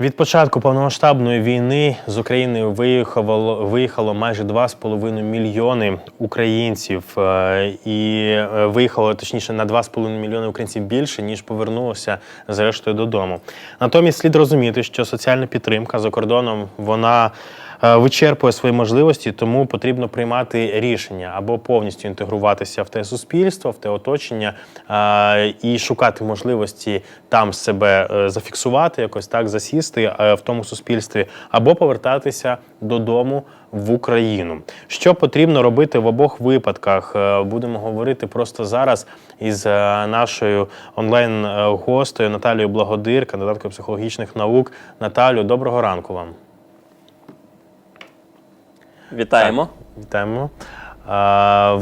Від початку повномасштабної війни з України виїхало, виїхало майже 2,5 мільйони українців, е, і е, виїхало точніше на 2,5 мільйони українців більше ніж повернулося зрештою додому. Натомість слід розуміти, що соціальна підтримка за кордоном вона вичерпує свої можливості, тому потрібно приймати рішення або повністю інтегруватися в те суспільство, в те оточення е, і шукати можливості там себе е, зафіксувати, якось так засісти е, в тому суспільстві, або повертатися додому в Україну. Що потрібно робити в обох випадках? Е, Будемо говорити просто зараз із е, нашою онлайн-гостею Наталією Благодир, кандидаткою психологічних наук. Наталю, доброго ранку вам. Вітаємо. Вітаємо.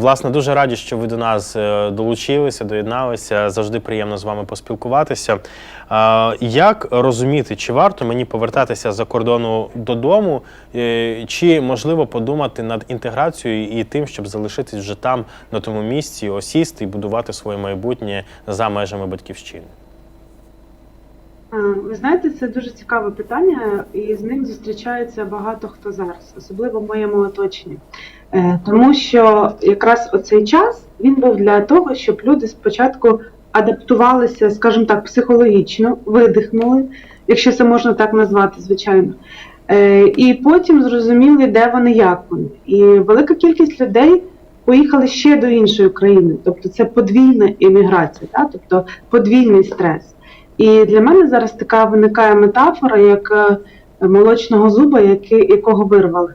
Власне, дуже раді, що ви до нас е, долучилися, доєдналися. Завжди приємно з вами поспілкуватися. Як розуміти, чи варто мені повертатися за кордону додому, е, чи можливо подумати над інтеграцією і тим, щоб залишитись вже там, на тому місці, осісти і будувати своє майбутнє за межами батьківщини? А, Ви знаєте, це дуже цікаве питання, і з ним зустрічається багато хто зараз, особливо в моєму оточенні. Е, Тому що якраз оцей час він був для того, щоб люди спочатку адаптувалися, скажімо так, психологічно, видихнули, якщо це можна так назвати, звичайно. Е, І потім зрозуміли, де вони, як вони. І велика кількість людей поїхали ще до іншої країни, тобто це подвійна імміграція, да? тобто подвійний стрес. І для мене зараз така виникає метафора, як е, молочного зуба, який, якого вирвали.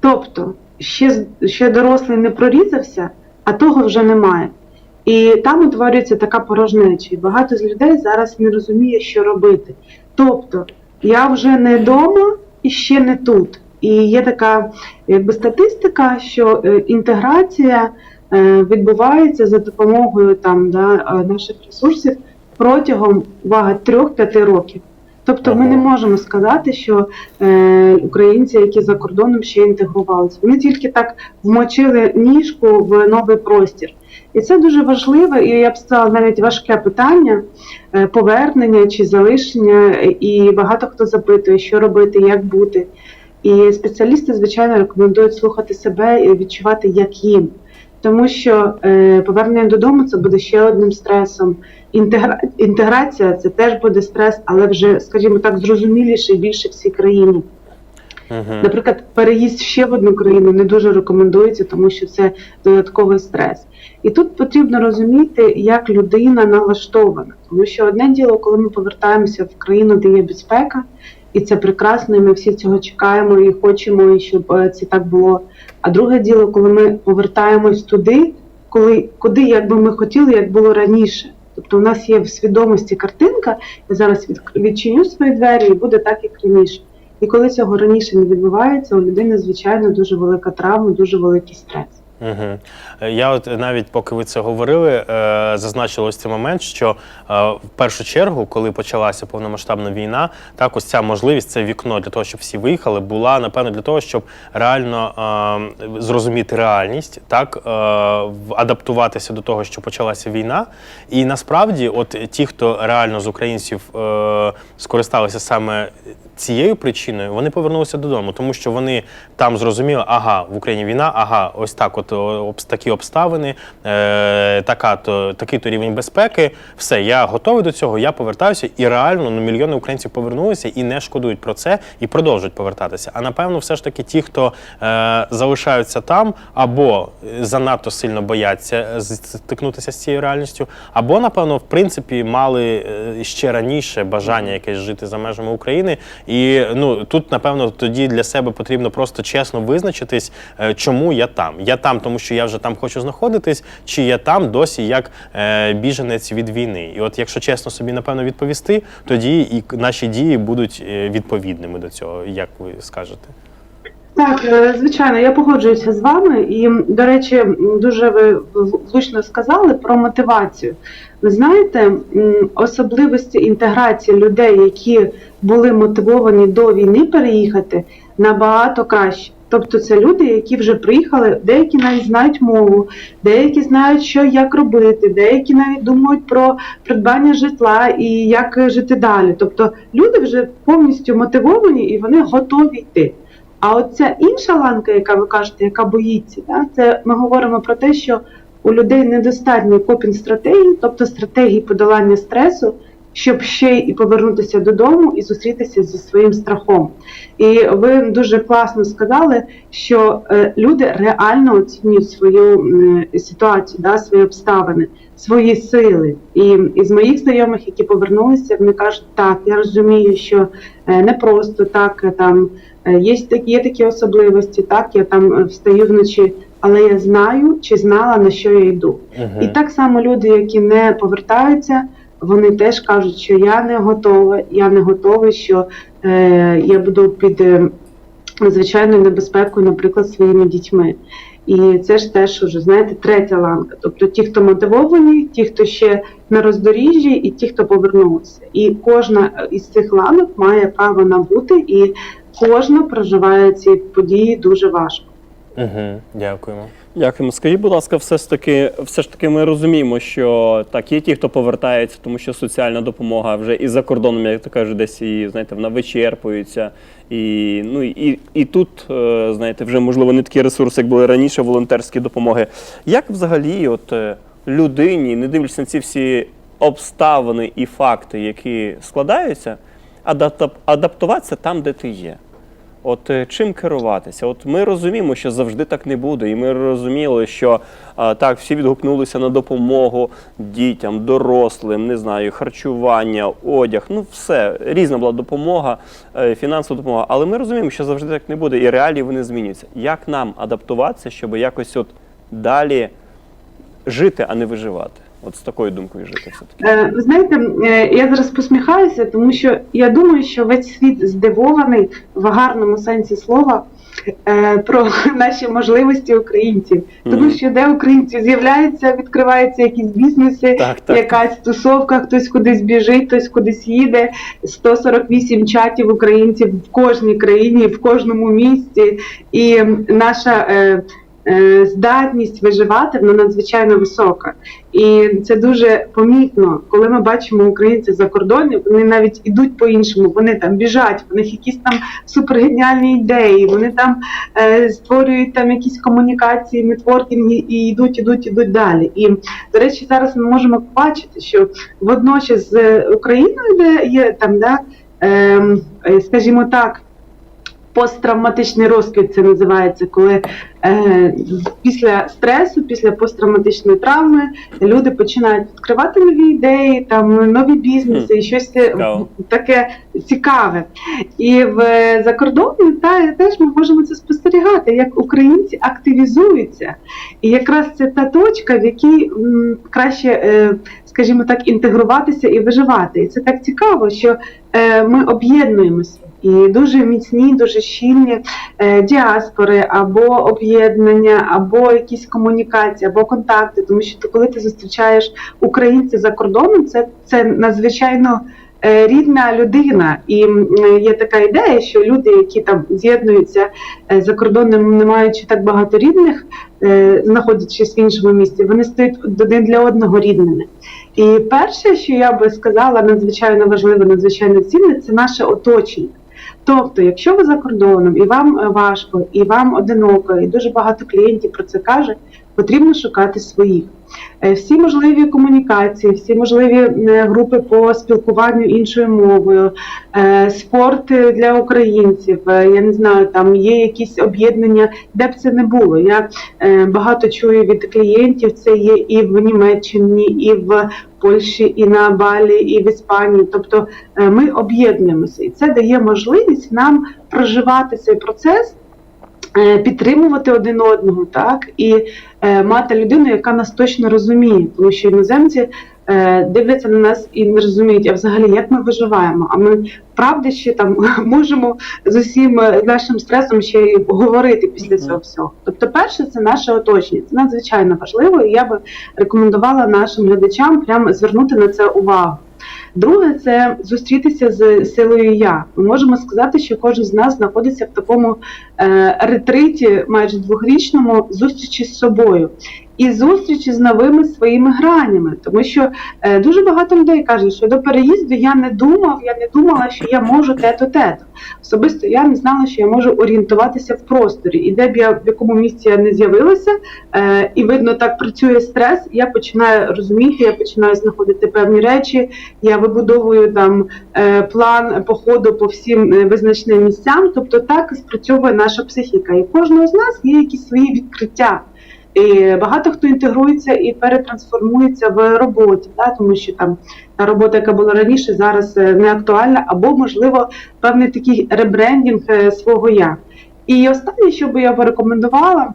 Тобто, ще, ще дорослий не прорізався, а того вже немає. І там утворюється така порожнеча. І багато з людей зараз не розуміє, що робити. Тобто, я вже не вдома і ще не тут. І є така якби статистика, що е, інтеграція е, відбувається за допомогою там да, наших ресурсів протягом увага 3-5 років. Тобто ми не можемо сказати, що е, українці, які за кордоном ще інтегрувалися, вони тільки так вмочили ніжку в новий простір. І це дуже важливе, і я б сказала навіть важке питання е, повернення чи залишення. І багато хто запитує, що робити, як бути. І спеціалісти, звичайно, рекомендують слухати себе і відчувати, як їм. Тому що е, повернення додому це буде ще одним стресом. Інтегра... Інтеграція це теж буде стрес, але вже, скажімо так, зрозуміліше більше всій країні. Угу. Наприклад, переїзд ще в одну країну не дуже рекомендується, тому що це додатковий стрес. І тут потрібно розуміти, як людина налаштована, тому що одне діло, коли ми повертаємося в країну, де є безпека, і це прекрасно, і ми всі цього чекаємо і хочемо, і щоб е, це так було. А друге діло, коли ми повертаємось туди, коли куди як би ми хотіли, як було раніше. Тобто у нас є в свідомості картинка, я зараз від, відчиню свої двері і буде так, як раніше. І коли цього раніше не відбувається, у людини, звичайно, дуже велика травма, дуже великий стрес. Угу. Я от навіть поки ви це говорили, е, зазначила ось цей момент, що е, в першу чергу, коли почалася повномасштабна війна, так ось ця можливість, це вікно для того, щоб всі виїхали, була напевно для того, щоб реально е, зрозуміти реальність, так адаптуватися до того, що почалася війна. І насправді, от ті, хто реально з українців скористалися саме цією причиною, вони повернулися додому, тому що вони там зрозуміли, ага, в Україні війна, ага, ось так, от о, обс- такі обставини, е, така то такий то рівень безпеки. Все, я готовий до цього, я повертаюся, і реально ну, мільйони українців повернулися і не шкодують про це, і продовжують повертатися. А напевно, все ж таки, ті, хто е, залишаються там, або занадто сильно бояться е, стикнутися з цією реальністю, або напевно, в принципі, мали е, ще раніше бажання якесь жити за межами України. І ну тут, напевно, тоді для себе потрібно просто чесно визначитись, е, чому я там. Я там, тому що я вже там хочу знаходитись, чи я там досі як е, біженець від війни. І от, якщо чесно собі напевно відповісти, тоді і наші дії будуть е, відповідними до цього, як ви скажете. Так, е, звичайно, я погоджуюся з вами. І, до речі, дуже ви влучно сказали про мотивацію. Ви знаєте, особливості інтеграції людей, які були мотивовані до війни переїхати, набагато краще. Тобто це люди, які вже приїхали, деякі навіть знають мову, деякі знають, що як робити, деякі навіть думають про придбання житла і як жити далі. Тобто люди вже повністю мотивовані і вони готові йти. А от ця інша ланка, яка ви кажете, яка боїться, да, це ми говоримо про те, що у людей недостатньо копінг стратегії, тобто стратегії подолання стресу, щоб ще й повернутися додому і зустрітися зі своїм страхом. І ви дуже класно сказали, що е, люди реально оцінюють свою ситуацію, да, свої обставини, свої сили. І із моїх знайомих, які повернулися, вони кажуть, так, я розумію, що е, не просто так е, там є такі, є такі особливості, так я там встаю вночі, але я знаю чи знала на що я йду. Мгм. І так само люди, які не повертаються, вони теж кажуть, що я не готова, я не готовий, що е, я буду під е, небезпекою, наприклад, своїми дітьми. І це ж теж уже знаєте, третя ланка. Тобто ті, хто мотивовані, ті, хто ще на роздоріжжі, і ті, хто повернувся. І кожна із цих ланок має право набути, і кожна проживає ці події дуже важко. Мгм. Дякуємо. Дякуємо. Скажіть, будь ласка, все ж таки, все ж таки, ми розуміємо, що так є ті, хто повертається, тому що соціальна допомога вже і за кордоном, як то кажуть, десь і знаєте, вона вичерпується. І ну і, і тут, е, знаєте, вже можливо не такі ресурси, як були раніше, волонтерські допомоги. Як взагалі, от е, людині, не дивлячись на ці всі обставини і факти, які складаються, адап- адаптуватися там, де ти є? От е, чим керуватися? От ми розуміємо, що завжди так не буде, і ми розуміли, що так всі відгукнулися на допомогу дітям, дорослим, не знаю, харчування, одяг. Ну все різна була допомога, е, фінансова допомога. Але ми розуміємо, що завжди так не буде, і реалії вони змінюються. Як нам адаптуватися, щоб якось от далі жити, а не виживати? От з такою думкою жити все таки. Е, Ви знаєте, е, я зараз посміхаюся, тому що я думаю, що весь світ здивований в гарному сенсі слова е, про наші можливості українців. Тому що де українці з'являються, відкриваються якісь бізнеси, Так, так. якась тусовка, хтось кудись біжить, хтось кудись їде. 148 чатів українців в кожній країні, в кожному місті. І наша здатність виживати вона надзвичайно висока. І це дуже помітно, коли ми бачимо українців за кордоном, вони навіть ідуть по-іншому, вони там біжать, в них якісь там супергеніальні ідеї, вони там е, створюють там якісь комунікації, нетворкінги і йдуть, ідуть, ідуть далі. І до речі, зараз ми можемо побачити, що водночас з Україною, де є там, да, ем, е, скажімо так. Посттравматичний розквіт це називається, коли е, після стресу, після посттравматичної травми люди починають відкривати нові ідеї, там нові бізнеси і щось е, таке цікаве. І в закордон та теж ми можемо це спостерігати, як українці активізуються. І якраз це та точка, в якій м, краще, е, скажімо так, інтегруватися і виживати. І це так цікаво, що е, ми об'єднуємося. І дуже міцні, дуже щільні е, діаспори або об'єднання, або якісь комунікації, або контакти. Тому що ти, коли ти зустрічаєш українців за кордоном, це, це надзвичайно е, рідна людина. І є така ідея, що люди, які там з'єднуються е, за кордоном, не маючи так багато рідних, знаходячись в іншому місті, вони стають один для одного рідними. І перше, що я би сказала, надзвичайно важливе, надзвичайно цінне, це наше оточення. Тобто, якщо ви за кордоном і вам е, важко, і вам одиноко, і дуже багато клієнтів про це каже, потрібно шукати своїх. Е, Всі можливі комунікації, всі можливі е, групи по спілкуванню іншою мовою, е, спорт для українців. Я не знаю, там є якісь об'єднання, де б це не було. Я багато чую від клієнтів. Це є і в Німеччині, і в Польщі, і на Балі, і в Іспанії. Тобто ми об'єднуємося, і це дає можливість нам проживати цей процес. Підтримувати один одного, так і мати людину, яка нас точно розуміє, тому що іноземці е, дивляться на нас і не розуміють, а взагалі як ми виживаємо. А ми правда ще там можемо з усім е, нашим стресом ще й говорити після цього всього. Тобто, перше, це наше оточення. Це надзвичайно важливо, і я би рекомендувала нашим глядачам прямо звернути на це увагу. Друге, це зустрітися з силою я. Ми можемо сказати, що кожен з нас знаходиться в такому е, ретриті, майже двохрічному зустрічі з собою. І зустрічі з новими своїми гранями, тому що е, дуже багато людей кажуть, що до переїзду я не думав, я не думала, що я можу те-то, те-то. Особисто я не знала, що я можу орієнтуватися в просторі, і де б я в якому місці я не з'явилася, е, і видно, так працює стрес. Я починаю розуміти, я починаю знаходити певні речі. Я вибудовую там е, план походу по всім е, визначним місцям. Тобто так спрацьовує наша психіка. І кожного з нас є якісь свої відкриття. І багато хто інтегрується і перетрансформується в роботі, да, тому що там та робота, яка була раніше, зараз е, не актуальна, або можливо певний такий ребрендінг е, свого я. І останнє, що би я порекомендувала,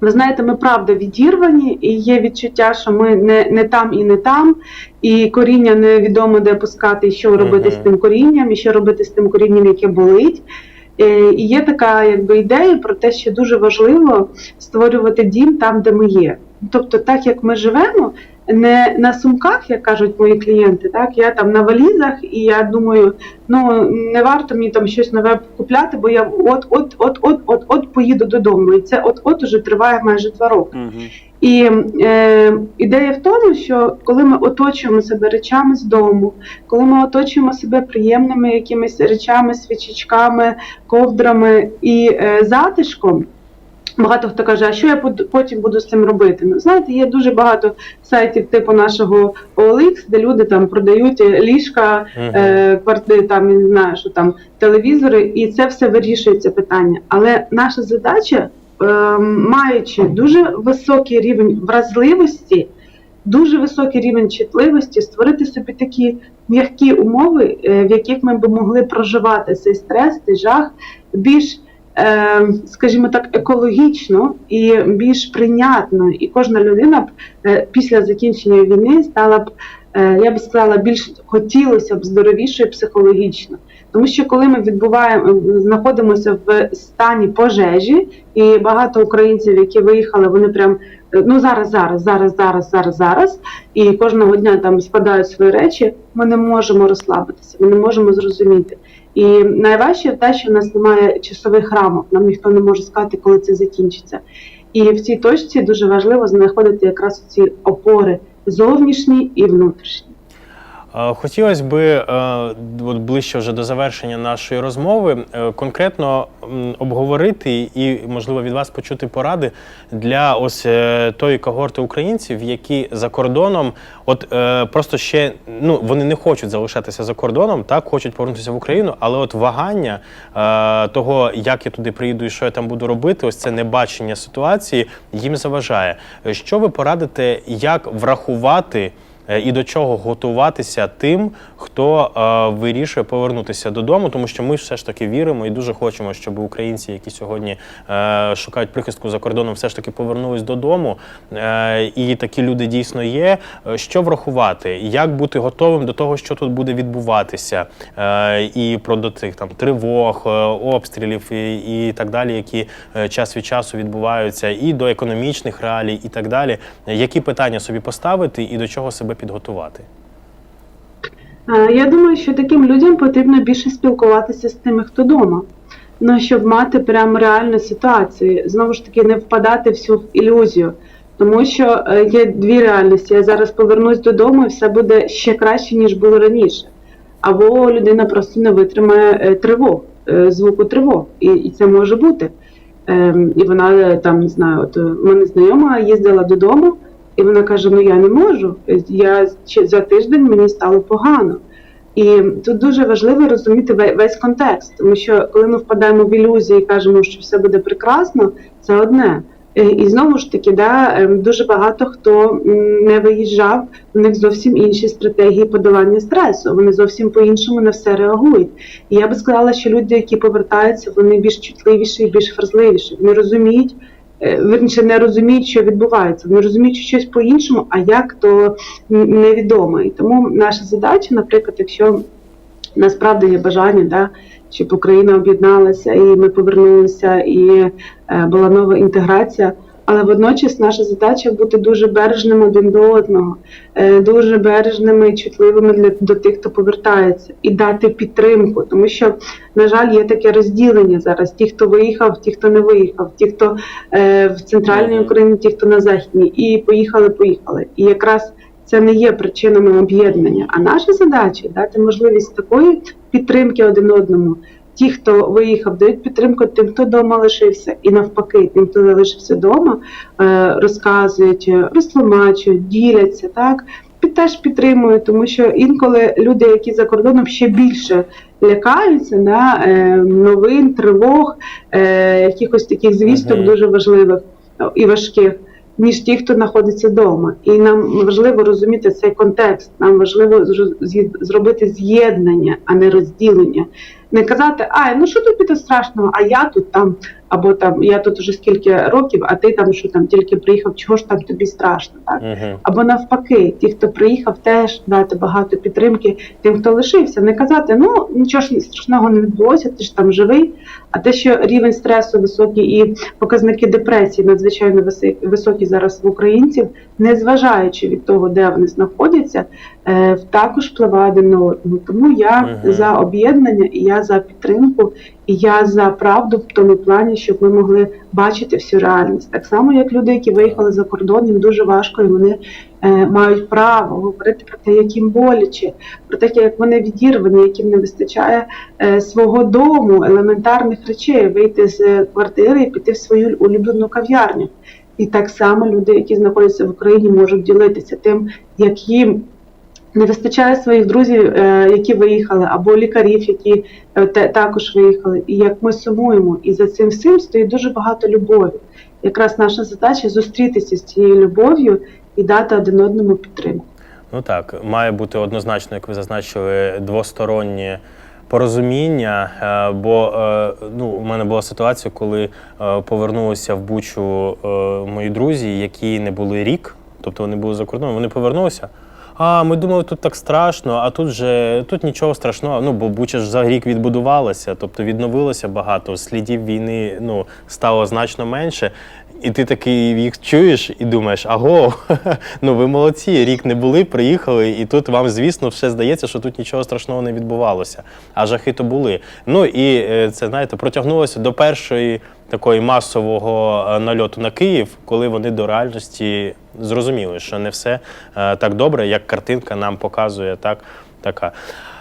ви знаєте, ми правда відірвані, і є відчуття, що ми не, не там і не там, і коріння невідомо де пускати, і що робити Мгм. з тим корінням, і що робити з тим корінням, яке болить. Е, І є така якби ідея про те, що дуже важливо створювати дім там, де ми є. Тобто, так як ми живемо, не на сумках, як кажуть мої клієнти, так я там на валізах, і я думаю, ну не варто мені там щось нове купляти, бо я от, от, от, от, от, от поїду додому. І це от, от уже триває майже два роки. Мгм. І е, ідея в тому, що коли ми оточуємо себе речами з дому, коли ми оточуємо себе приємними якимись речами, свічечками, ковдрами і е, затишком. Багато хто каже, а що я потім буду з цим робити? Ну, знаєте, є дуже багато сайтів типу нашого OLX, де люди там продають ліжка, Мгм. е, квартири, там не знаю, що там телевізори, і це все вирішується питання. Але наша задача, е, маючи дуже високий рівень вразливості, дуже високий рівень чутливості, створити собі такі м'які умови, е, в яких ми б могли проживати цей стрес, цей жах більш. е, Скажімо так, екологічно і більш прийнятно, і кожна людина б е, після закінчення війни стала б я би сказала, більш хотілося б здоровішою психологічно. Тому що коли ми відбуваємо, знаходимося в стані пожежі, і багато українців, які виїхали, вони прям е, ну зараз, зараз, зараз, зараз, зараз, зараз, і кожного дня там спадають свої речі. Ми не можемо розслабитися, ми не можемо зрозуміти. І найважче те, що в нас немає часових рамок, нам ніхто не може сказати, коли це закінчиться. І в цій точці дуже важливо знаходити якраз ці опори зовнішні і внутрішні. Хотілося би е, от ближче вже до завершення нашої розмови е, конкретно обговорити і, можливо, від вас почути поради для ось е, тої когорти українців, які за кордоном, от просто ще ну вони не хочуть залишатися за кордоном, так хочуть повернутися в Україну, але от вагання того, як я туди приїду і що я там буду робити, ось це небачення ситуації їм заважає. Що ви порадите, як врахувати? Е, і до чого готуватися тим, хто е, вирішує повернутися додому, тому що ми все ж таки віримо і дуже хочемо, щоб українці, які сьогодні е, шукають прихистку за кордоном, все ж таки повернулись додому. Е, і такі люди дійсно є. Е, Що врахувати? Як бути готовим до того, що тут буде відбуватися, е, і про до тих там тривог, е, обстрілів і, і так далі, які час від часу відбуваються, і до економічних реалій, і так далі. Які питання собі поставити і до чого себе підготувати? Е, Я думаю, що таким людям потрібно більше спілкуватися з тими, хто вдома. Ну, щоб мати прям реальну ситуацію. Знову ж таки, не впадати всю в ілюзію. Тому що е, є дві реальності. Я зараз повернусь додому і все буде ще краще, ніж було раніше. Або людина просто не витримає е, тривог, звуку тривог. І, і це може бути. Ем, І вона там не знаю, от мене знайома їздила додому, і вона каже: Ну я не можу. Я за тиждень мені стало погано. І тут дуже важливо розуміти весь контекст, тому що коли ми впадаємо в ілюзії і кажемо, що все буде прекрасно, це одне. Е, І знову ж таки, да, ем, дуже багато хто не виїжджав, у них зовсім інші стратегії подолання стресу. Вони зовсім по-іншому на все реагують. І я би сказала, що люди, які повертаються, вони більш чутливіші і більш вразливіші. Вони розуміють, е, верніше не розуміють, що відбувається. Вони розуміють що щось по-іншому, а як то невідомо. І тому наша задача, наприклад, якщо насправді є бажання, да, щоб Україна об'єдналася і ми повернулися, і е, була нова інтеграція. Але водночас наша задача бути дуже бережними один до одного, е, дуже бережними і чутливими для до тих, хто повертається, і дати підтримку, тому що на жаль є таке розділення зараз: ті, хто виїхав, ті, хто не виїхав, ті, хто е, в центральній Україні, ті, хто на західній, і поїхали, поїхали. І якраз це не є причинами об'єднання. А наша задача дати можливість такої підтримки один одному. Ті, хто виїхав, дають підтримку тим, хто вдома лишився, і навпаки, тим, хто залишився вдома, е, розказують, е, розтлумачують, діляться, так теж підтримують, тому що інколи люди, які за кордоном ще більше лякаються да, е, новин, тривог, е, якихось таких звісток Мгм. дуже важливих е, і важких ніж ті, хто знаходиться вдома. І нам важливо розуміти цей контекст. Нам важливо зробити з'єднання, а не розділення. Не казати, ай, ну що тобі то страшного, а я тут там, або там я тут уже скільки років, а ти там що там тільки приїхав, чого ж там тобі страшно, так? Угу. Або навпаки, ті, хто приїхав, теж дати багато підтримки тим, хто лишився. Не казати, ну нічого ж страшного не відбулося, ти ж там живий. А те, що рівень стресу високий і показники депресії надзвичайно високі зараз в українців, незважаючи від того, де вони знаходяться, е, також впливає один на одного. Тому я Мгм. за об'єднання і я за підтримку, я за правду в тому плані, щоб ми могли бачити всю реальність. Так само, як люди, які виїхали за кордон, їм дуже важко, і вони е, мають право говорити про те, як їм боляче, про те, як вони відірвані, яким не вистачає е, свого дому, елементарних речей, вийти з квартири і піти в свою улюблену кав'ярню. І так само люди, які знаходяться в Україні, можуть ділитися тим, як їм не вистачає своїх друзів, е, які виїхали, або лікарів, які е, також виїхали, і як ми сумуємо. І за цим всім стоїть дуже багато любові. Якраз наша задача зустрітися з цією любов'ю і дати один одному підтримку. Ну так, має бути однозначно, як ви зазначили, двостороннє порозуміння. е, Бо ну, у мене була ситуація, коли повернулися в Бучу мої друзі, які не були рік, тобто вони були за кордоном, вони повернулися. А, ми думали, тут так страшно, а тут же тут нічого страшного. Ну, бо Буча ж за рік відбудувалася, тобто відновилося багато, слідів війни ну, стало значно менше. І ти такий їх чуєш і думаєш, аго, ну ви молодці, рік не були, приїхали, і тут вам, звісно, все здається, що тут нічого страшного не відбувалося. А жахи то були. Ну і е, це, знаєте, протягнулося до першої такої масового е, нальоту на Київ, коли вони до реальності зрозуміли, що не все е, так добре, як картинка нам показує. Так, така.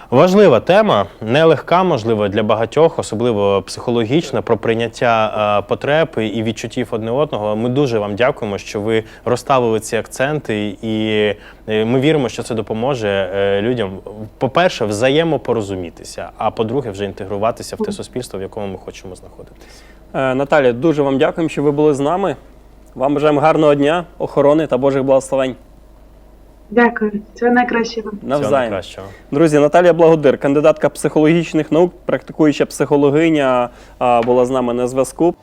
Важлива тема, нелегка, можливо, для багатьох, особливо психологічна, про прийняття е, потреб і відчуттів одне одного. Ми дуже вам дякуємо, що ви розставили ці акценти, і ми віримо, що це допоможе людям, по-перше, взаємопорозумітися, а по-друге, вже інтегруватися в те суспільство, в якому ми хочемо знаходитися. Е, Наталя, дуже вам дякуємо, що ви були з нами. Вам бажаємо гарного дня, охорони та Божих благословень. Дякую, всього найкращого. Навзаєм. найкращого. Друзі, Наталія Благодир, кандидатка психологічних наук, практикуюча психологиня, була з нами на зв'язку.